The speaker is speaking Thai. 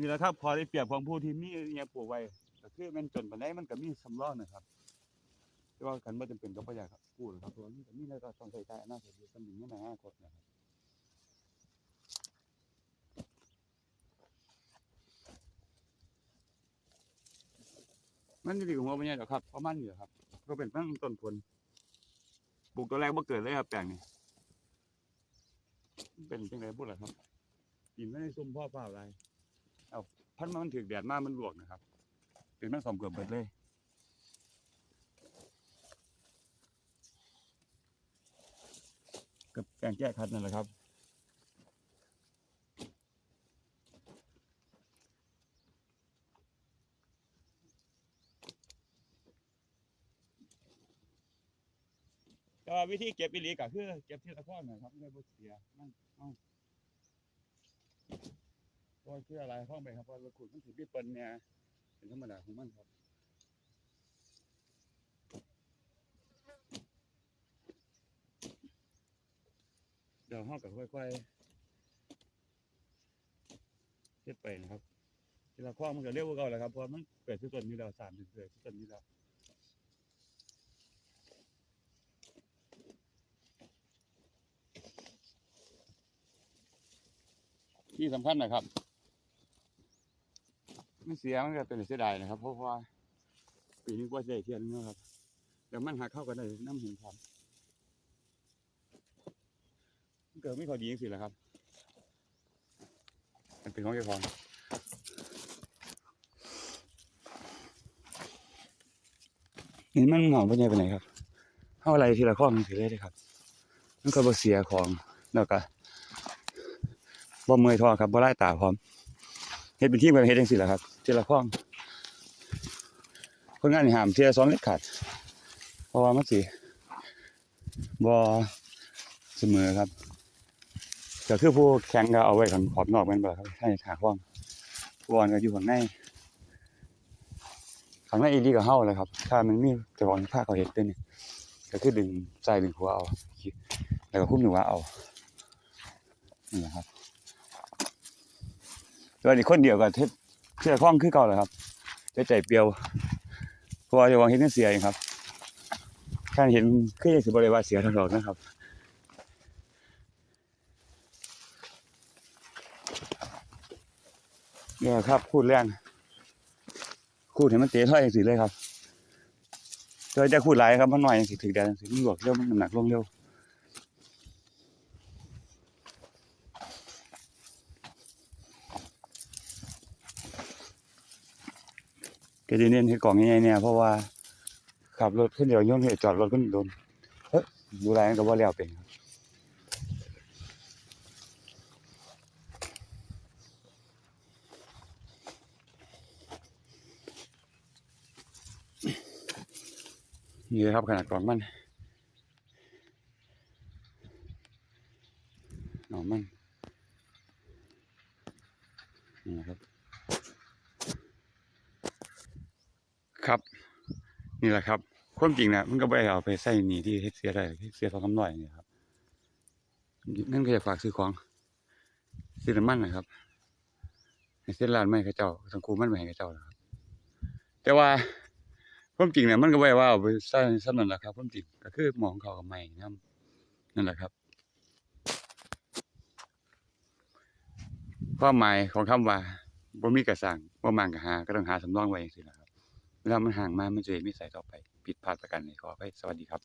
นี่แหละครับพอได้เปรียบของผู้ที่มีอหยังปลูกไว้ก็คือแมันจนปานใดมันก็มีสำรองนะครับ แต่ว่ากันบ่จำเป็นต้องบ่อยากครับพูดครับเพราะว่ามันก็มีแล้วก็ต้องใช้จ่ายอนาคตอยู่สำหรับในอนาคตนะครับมันอยู่ที่หัวมันเนี่ยแหละครับเพราะมันอยู่ครับ ก็เป็นตั้งต้นผลปลูกตัวแรกบ่เกิดเลยครับแปลงนี้มันเป็นจังไดพูดล่ะครับกินไม่ได้ซุ่มพ่อเปล่าอะไร พันมันถึกแดดมากมันลวกนะครับเป็นแม่สอมเกือบเบิดเลยกับแกงแก้คัดนั่นแหละครับก็วิธีเก็บอีหลีก็คือเก็บที่ละข้อหน่อยครับไม่บ่เสียมันเอา เพราะคืออะไรข้องไปครับเพราะเราขุดมันถือพี่เปิ้ลเนี่ยเป็นธรรมดาของมันครับเดี๋ยวห้องกับค่อยๆเฮ็ดไปนะครับทีละข้อมันก็เร็วกว่าเก่าแหละครับเพราะมันเกิดที่ต้นนี้แล้วสามถึงเกิดที่ต้นนี้แล้วที่สำคัญนะครับ มันเสียมันก็เป็นเสียดายนะครับ เพราะว่าปีนี้ว่าจะได้เทียนนะครับแต่มันหาเข้ากันได้น้ำห็นครับมันเกิดไม่พอดีสิแหละครับ มันเป็นของเจ้าของนี่มันหอมไปไหนไปไหนครับเข้าอะไรทีละข้อมันถือได้เลยครับมันก็บ่เสียของแล้วก็บ่เมื่อยท้อครับบ่ไล่ตาพร้อม เฮ็ดเป็นทีมกันเฮ็ดจังซี่แหละครับทีละข้องคนงานนี่ห้ามเทียซ้อนเล็ดขาด เพราะว่ามันสิบ่เสมอครับก็คือผู้แข่งก็เอาไว้ข้างขอบนอกแม่นบ่ครับให้ขาข้องผู้อ่อนก็อยู่ข้างในข้างในอีหลีก็เฮาเลยครับ ถ้ามันมีเจ้าของผ้าเขาเฮ็ดเป็นนี่ก็คือดึงใส่ดึงหัวเอา แล้วก็คุ้มหนูว่าเอานี่แหละครับ ตัวนี้คนเดียวกับเชื่อคล้องคือเก่าเลยครับจะใจเปรียวเพราะว่าจะวางเห็นเสียเองครับแค่เห็นคือยังสิบริวาเสียทั้งดอกนะครับเนี่ยครับพูดแรงพูดเห็นมันเตะถ้อยสิเลยครับโดยจะพูดหลายครับมันหน่อยสิถึงแดดสิมันหลวกเร็วมันน้ำหนักลงเร็ว ก็จะเน้นให้กล่องใหญ่ๆเนี่ยเพราะว่าขับรถขึ้นเดี๋ยวย่นเหตุจอดรถขึ้นโดนเฮ้ยดูแลก็บ่าแล้วเป็นครับนี่ครับขนาดกล่องมันหนอมันนี่ครับ นี่แหละครับความจริงนะมันก็ไม่เอาไปใส่หนีที่เฮ็ดเสียได้เฮ็ดเสียทองคำน้อยนี่ครับนั่นก็จะฝากซื้อของซื้อน้ำมันนะครับให้เส้นร้านไม่เขาเจ้าสังคูมันไม่ให้เขาเจ้านะครับ แต่ว่าความจริงเนี่ยมันก็ไม่ว่าเอาไปใส่ซ้ำนั่นแหละครับความจริงก็คือหมองเขากับไม้นั่นนั่นแหละครับความหมายของคำว่าบ่มีกระสังบ่มางกระหาก็ต้องหาสำรองไว้จังซี่ล่ะครับ เวลามันห่างมามันจะไม่ใส่ต่อไป ผิดพลาดประกันเลยขอไปสวัสดีครับ